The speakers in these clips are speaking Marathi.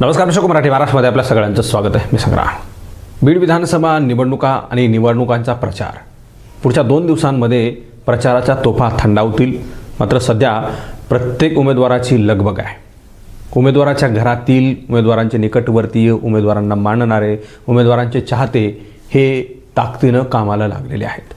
नमस्कार दर्शक मराठी महाराष्ट्रामध्ये आपल्या सगळ्यांचं स्वागत आहे. मी संग्राम बीड विधानसभा निवडणुका आणि निवडणुकांचा प्रचार. पुढच्या दोन दिवसांमध्ये प्रचाराच्या तोफा थंडावतील मात्र सध्या प्रत्येक उमेदवाराची लगबग आहे. उमेदवाराच्या घरातील उमेदवारांचे निकटवर्तीय उमेदवारांना मानणारे उमेदवारांचे चाहते हे ताकदीनं कामाला लागलेले आहेत.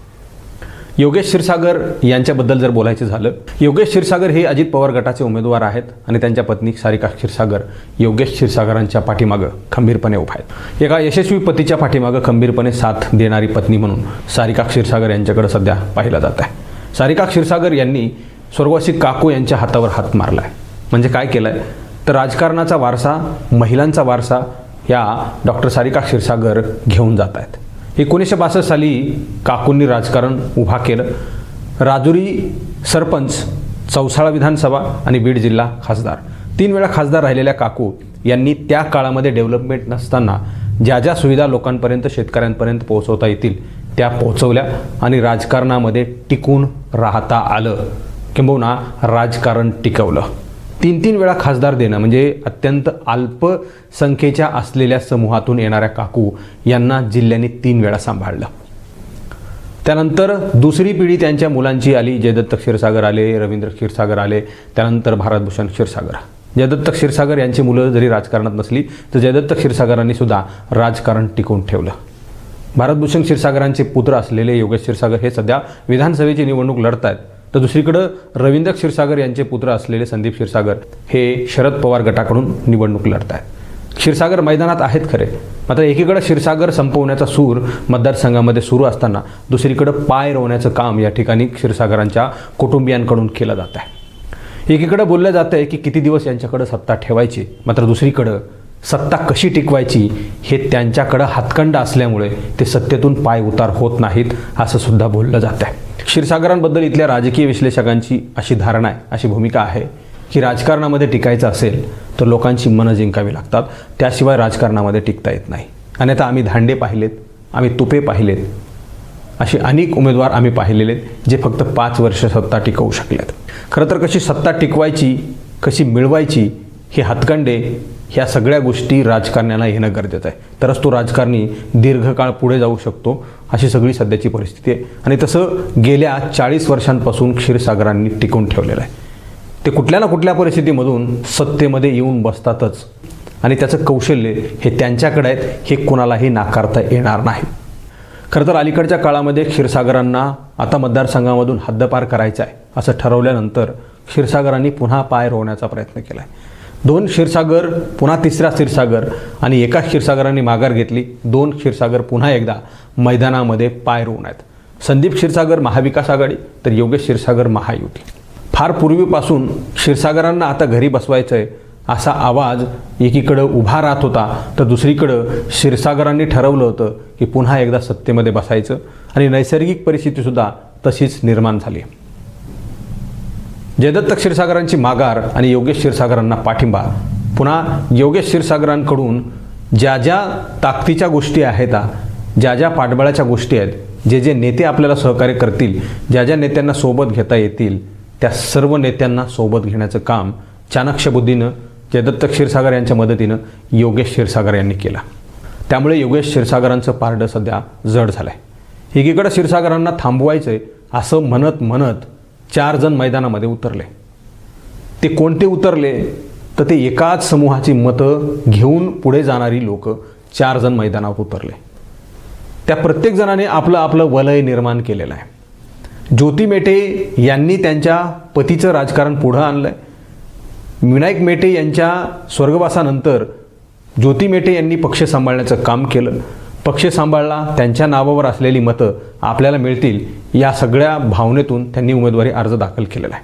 योगेश क्षीरसागर यांच्याबद्दल जर बोलायचं झालं योगेश क्षीरसागर हे अजित पवार गटाचे उमेदवार आहेत आणि त्यांच्या पत्नी सारिका क्षीरसागर योगेश क्षीरसागरांच्या पाठीमागं खंबीरपणे उभा आहेत. एका यशस्वी पतीच्या पाठीमागं खंबीरपणे साथ देणारी पत्नी म्हणून सारिका क्षीरसागर यांच्याकडे सध्या पाहिलं जात आहे. सारिका क्षीरसागर यांनी स्वर्गवासी काकू यांच्या हातावर हात मारला आहे म्हणजे काय केलं आहे तर राजकारणाचा वारसा महिलांचा वारसा या डॉक्टर सारिका क्षीरसागर घेऊन जात आहेत. एकोणीसशे बासष्ट साली काकूंनी राजकारण उभा केलं. राजुरी सरपंच चौसाळा विधानसभा आणि बीड जिल्हा खासदार. तीन वेळा खासदार राहिलेल्या काकू यांनी त्या काळामध्ये डेव्हलपमेंट नसताना ज्या ज्या सुविधा लोकांपर्यंत शेतकऱ्यांपर्यंत पोहोचवता येतील त्या पोहोचवल्या आणि राजकारणामध्ये टिकून राहता आलं. किंबहुना राजकारण टिकवलं. तीन तीन वेळा खासदार देणं म्हणजे अत्यंत अल्पसंख्येच्या असलेल्या समूहातून येणाऱ्या काकू यांना जिल्ह्याने तीन वेळा सांभाळलं. त्यानंतर दुसरी पिढी त्यांच्या मुलांची आली जयदत्त क्षीरसागर आले रवींद्र क्षीरसागर आले त्यानंतर भारतभूषण क्षीरसागर. जयदत्त क्षीरसागर यांची मुलं जरी राजकारणात नसली तर जयदत्त क्षीरसागरांनी सुद्धा राजकारण टिकवून ठेवलं. भारतभूषण क्षीरसागरांचे पुत्र असलेले योगेश क्षीरसागर हे सध्या विधानसभेची निवडणूक लढत आहेत तर दुसरीकडं रवींद्र क्षीरसागर यांचे पुत्र असलेले संदीप क्षीरसागर हे शरद पवार गटाकडून निवडणूक लढत आहेत क्षीरसागर मैदानात आहेत खरे मात्र एकीकडे क्षीरसागर संपवण्याचा सूर मतदारसंघामध्ये सुरू असताना दुसरीकडं पाय रोवण्याचं काम या ठिकाणी क्षीरसागरांच्या कुटुंबियांकडून केलं जात आहे एकीकडे बोललं जातं आहे की किती दिवस यांच्याकडं सत्ता ठेवायची मात्र दुसरीकडं सत्ता कशी टिकवायची हे त्यांच्याकडं हातखंड असल्यामुळे ते सत्तेतून पाय उतार होत नाहीत असं सुद्धा बोललं जात आहे क्षीरसागरांबद्दल इथल्या राजकीय विश्लेषकांची अशी धारणा आहे अशी भूमिका आहे की राजकारणामध्ये टिकायचं असेल तर लोकांची मनं जिंकावी लागतात. त्याशिवाय राजकारणामध्ये टिकता येत नाही. अन्यथा आम्ही धांडे पाहिलेत आम्ही तुपे पाहिलेत असे अनेक उमेदवार आम्ही पाहिलेले आहेत जे फक्त पाच वर्ष सत्ता टिकवू शकलेत. खरं तर कशी सत्ता टिकवायची कशी मिळवायची हे हातकांडे ह्या सगळ्या गोष्टी राजकारण्याला येणं गरजेचं आहे. तरच तो राजकारणी दीर्घकाळ पुढे जाऊ शकतो अशी सगळी सध्याची परिस्थिती आहे. आणि तसं गेल्या चाळीस वर्षांपासून क्षीरसागरांनी टिकून ठेवलेलं आहे. ते कुठल्या ना कुठल्या परिस्थितीमधून सत्तेमध्ये येऊन बसतातच. आणि त्याचं कौशल्य हे त्यांच्याकडे आहेत हे कोणालाही नाकारता येणार नाही. खरं तर अलीकडच्या काळामध्ये क्षीरसागरांना आता मतदारसंघामधून हद्दपार करायचं आहे असं ठरवल्यानंतर क्षीरसागरांनी पुन्हा पाय रोवण्याचा प्रयत्न केला आहे दोन क्षीरसागर पुन्हा तिसरा क्षीरसागर आणि एका क्षीरसागरांनी माघार घेतली. दोन क्षीरसागर पुन्हा एकदा मैदानामध्ये पाय रोवून आहेत. संदीप क्षीरसागर महाविकास आघाडी तर योगेश क्षीरसागर महायुती. फार पूर्वीपासून क्षीरसागरांना आता घरी बसवायचं आहे असा आवाज एकीकडं उभा राहत होता तर दुसरीकडं क्षीरसागरांनी ठरवलं होतं की पुन्हा एकदा सत्तेमध्ये बसायचं आणि नैसर्गिक परिस्थितीसुद्धा तशीच निर्माण झाली जयदत्त क्षीरसागरांची माघार आणि योगेश क्षीरसागरांना पाठिंबा. पुन्हा योगेश क्षीरसागरांकडून ज्या ज्या ताकदीच्या गोष्टी आहेत ज्या ज्या पाठबळाच्या गोष्टी आहेत जे जे नेते आपल्याला सहकार्य करतील ज्या ज्या नेत्यांना सोबत घेता येतील त्या सर्व नेत्यांना सोबत घेण्याचं काम चाणक्य बुद्धीनं जयदत्त क्षीरसागर यांच्या मदतीनं योगेश क्षीरसागर यांनी केला. त्यामुळे योगेश क्षीरसागरांचं पारडं सध्या जड झालं आहे एकीकडं क्षीरसागरांना थांबवायचं आहे असं म्हणत म्हणत चार जण मैदानामध्ये उतरले. ते कोणते उतरले? तर ते एकाच समूहाची मतं घेऊन पुढे जाणारी लोक चार जण मैदानावर उतरले. त्या प्रत्येक जणाने आपलं आपलं वलय निर्माण केलेलं आहे. ज्योती मेटे यांनी त्यांच्या पतीचं राजकारण पुढं आणलं आहे विनायक मेटे यांच्या स्वर्गवासानंतर ज्योती मेटे यांनी पक्ष सांभाळण्याचं काम केलं. पक्ष सांभाळला त्यांच्या नावावर असलेली मतं आपल्याला मिळतील या सगळ्या भावनेतून त्यांनी उमेदवारी अर्ज दाखल केलेला आहे.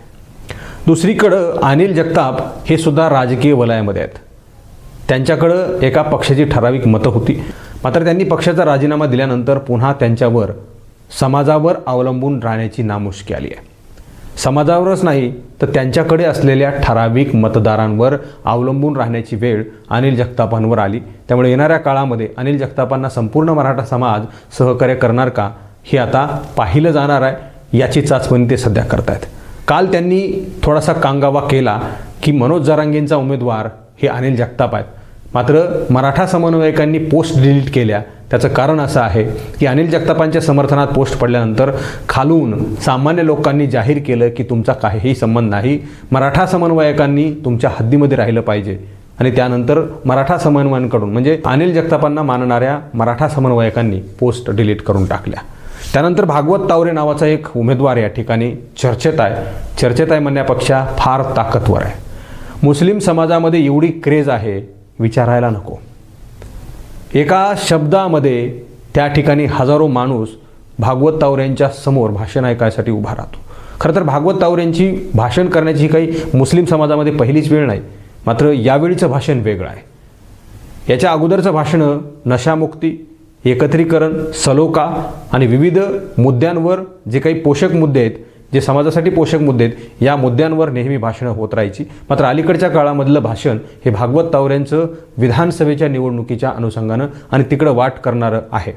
दुसरीकडं अनिल जगताप हे सुद्धा राजकीय वलयामध्ये आहेत. त्यांच्याकडं एका पक्षाची ठराविक मतं होती. मात्र त्यांनी पक्षाचा राजीनामा दिल्यानंतर पुन्हा त्यांच्यावर समाजावर अवलंबून राहण्याची नामुष्की आली आहे. समाजावरच नाही तर त्यांच्याकडे असलेल्या ठराविक मतदारांवर अवलंबून राहण्याची वेळ अनिल जगतापांवर आली. त्यामुळे येणाऱ्या काळामध्ये अनिल जगतापांना संपूर्ण मराठा समाज सहकार्य करणार का हे आता पाहिलं जाणार आहे याची चाचपणी ते सध्या करतायत. काल त्यांनी थोडासा कांगावा केला की मनोज जरांगेंचा उमेदवार हे अनिल जगताप आहेत. मात्र मराठा समन्वयकांनी पोस्ट डिलीट केल्या. त्याचं कारण असं आहे की अनिल जगतापांच्या समर्थनात पोस्ट पडल्यानंतर खालून सामान्य लोकांनी जाहीर केलं की तुमचा काहीही संबंध नाही. मराठा समन्वयकांनी तुमच्या हद्दीमध्ये राहिलं पाहिजे. आणि त्यानंतर मराठा समन्वयांकडून म्हणजे अनिल जगतापांना मानणाऱ्या मराठा समन्वयकांनी पोस्ट डिलीट करून टाकल्या. त्यानंतर भागवत तावरे नावाचा एक उमेदवार या ठिकाणी चर्चेत आहे. चर्चेत आहे म्हणण्यापेक्षा फार ताकदवर आहे. मुस्लिम समाजामध्ये एवढी क्रेज आहे विचारायला नको. एका शब्दामध्ये त्या ठिकाणी हजारो माणूस भागवत तावऱ्यांच्या समोर भाषण ऐकायसाठी उभा राहतो. खरं तर भागवत तावऱ्यांची भाषण करण्याची काही मुस्लिम समाजामध्ये पहिलीच वेळ नाही मात्र यावेळीचं भाषण वेगळं आहे. याच्या अगोदरचं भाषणं नशामुक्ती एकत्रीकरण सलोका आणि विविध मुद्द्यांवर जे काही पोषक मुद्दे आहेत जे समाजासाठी पोषक मुद्दे आहेत या मुद्द्यांवर नेहमी भाषणं होत राहायची. मात्र अलीकडच्या काळामधलं भाषण हे भागवत तावरेंचं विधानसभेच्या निवडणुकीच्या अनुषंगानं आणि तिकडं वाट करणारं आहे.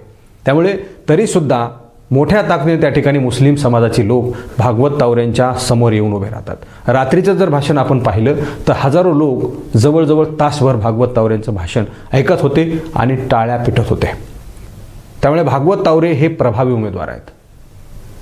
त्यामुळे तरीसुद्धा मोठ्या ताकदीने त्या ठिकाणी मुस्लिम समाजाची लोक भागवत तावरेंच्या समोर येऊन उभे राहतात. रात्रीचं जर भाषण आपण पाहिलं तर हजारो लोक जवळजवळ तासभर भागवत तावरेंचं भाषण ऐकत होते आणि टाळ्या पिटत होते. त्यामुळे भागवत तावरे हे प्रभावी उमेदवार आहेत.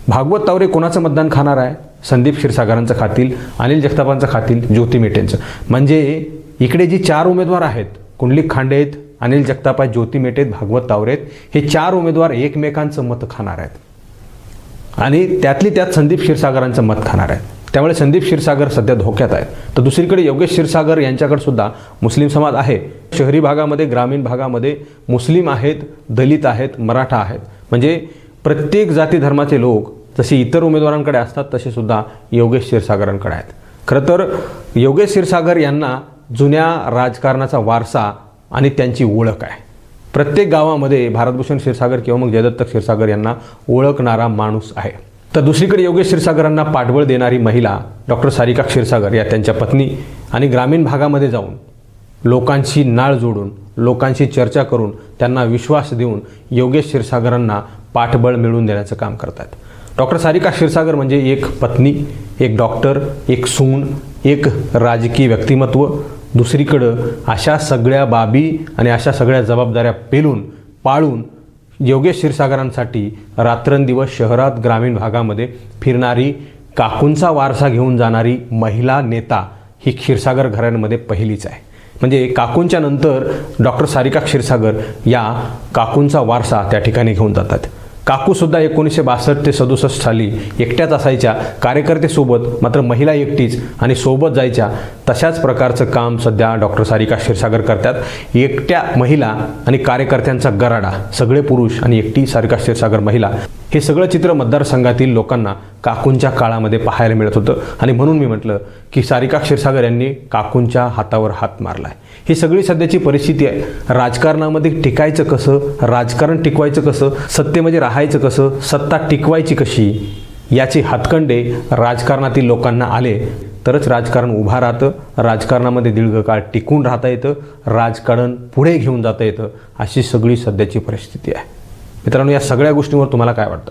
भागवत तावरे कोणाचं मतदान खाणार आहे? संदीप क्षीरसागरांचं खातील अनिल जगतापांचं खातील ज्योती मेटेंचं. म्हणजे इकडे जी चार उमेदवार आहेत कुंडलिक खांडे आहेत अनिल जगताप आहेत ज्योती मेटे आहेत भागवत तावरेत हे चार उमेदवार एकमेकांचं मत खाणार आहेत. आणि त्यातली त्यात संदीप क्षीरसागरांचं मत खाणार आहेत. त्यामुळे संदीप क्षीरसागर सध्या धोक्यात आहेत. तर दुसरीकडे योगेश क्षीरसागर यांच्याकडे सुद्धा मुस्लिम समाज आहे. शहरी भागामध्ये ग्रामीण भागामध्ये मुस्लिम आहेत दलित आहेत मराठा आहेत. म्हणजे प्रत्येक जाती धर्माचे लोक जसे इतर उमेदवारांकडे असतात तसे सुद्धा योगेश क्षीरसागरांकडे आहेत. खरं तर योगेश क्षीरसागर यांना जुन्या राजकारणाचा वारसा आणि त्यांची ओळख आहे. प्रत्येक गावामध्ये भारतभूषण क्षीरसागर किंवा मग जयदत्त क्षीरसागर यांना ओळखणारा माणूस आहे. तर दुसरीकडे योगेश क्षीरसागरांना पाठबळ देणारी महिला डॉक्टर सारिका क्षीरसागर या त्यांच्या पत्नी आणि ग्रामीण भागामध्ये जाऊन लोकांशी नाळ जोडून लोकांशी चर्चा करून त्यांना विश्वास देऊन योगेश क्षीरसागरांना पाठबळ मिळवून देण्याचं काम करतात. डॉक्टर सारिका क्षीरसागर म्हणजे एक पत्नी एक डॉक्टर एक सून एक राजकीय व्यक्तिमत्व. दुसरीकडं अशा सगळ्या बाबी आणि अशा सगळ्या जबाबदाऱ्या पेलून पाळून योगेश क्षीरसागरांसाठी रात्रंदिवस शहरात ग्रामीण भागामध्ये फिरणारी काकूंचा वारसा घेऊन जाणारी महिला नेता ही क्षीरसागर घरांमध्ये पहिलीच आहे. म्हणजे काकूंच्या नंतर डॉक्टर सारिका क्षीरसागर या काकूंचा वारसा त्या ठिकाणी घेऊन जातात. काकूसुद्धा एकोणीसशे बासष्ट ते सदुसष्ट साली एकट्याच असायच्या. कार्यकर्तेसोबत मात्र महिला एकटीच आणि सोबत जायच्या. तशाच प्रकारचं काम सध्या डॉक्टर सारिका क्षीरसागर करतात. एकट्या महिला आणि कार्यकर्त्यांचा गराडा सगळे पुरुष आणि एकटी सारिका क्षीरसागर महिला. हे सगळं चित्र मतदारसंघातील लोकांना काकूंच्या काळामध्ये पाहायला मिळत होतं. आणि म्हणून मी म्हटलं की सारिका क्षीरसागर यांनी काकूंच्या हातावर हात मारला आहे ही सगळी सध्याची परिस्थिती आहे. राजकारणामध्ये टिकायचं कसं राजकारण टिकवायचं कसं सत्तेमध्ये राहायचं कसं सत्ता टिकवायची कशी याचे हातकंडे राजकारणातील लोकांना आले तरच राजकारण उभा राहतं. राजकारणामध्ये दीर्घकाळ टिकून राहता येतं. राजकारण पुढे घेऊन जाता येतं. अशी सगळी सध्याची परिस्थिती आहे. मित्रांनो या सगळ्या गोष्टींवर तुम्हाला काय वाटतं?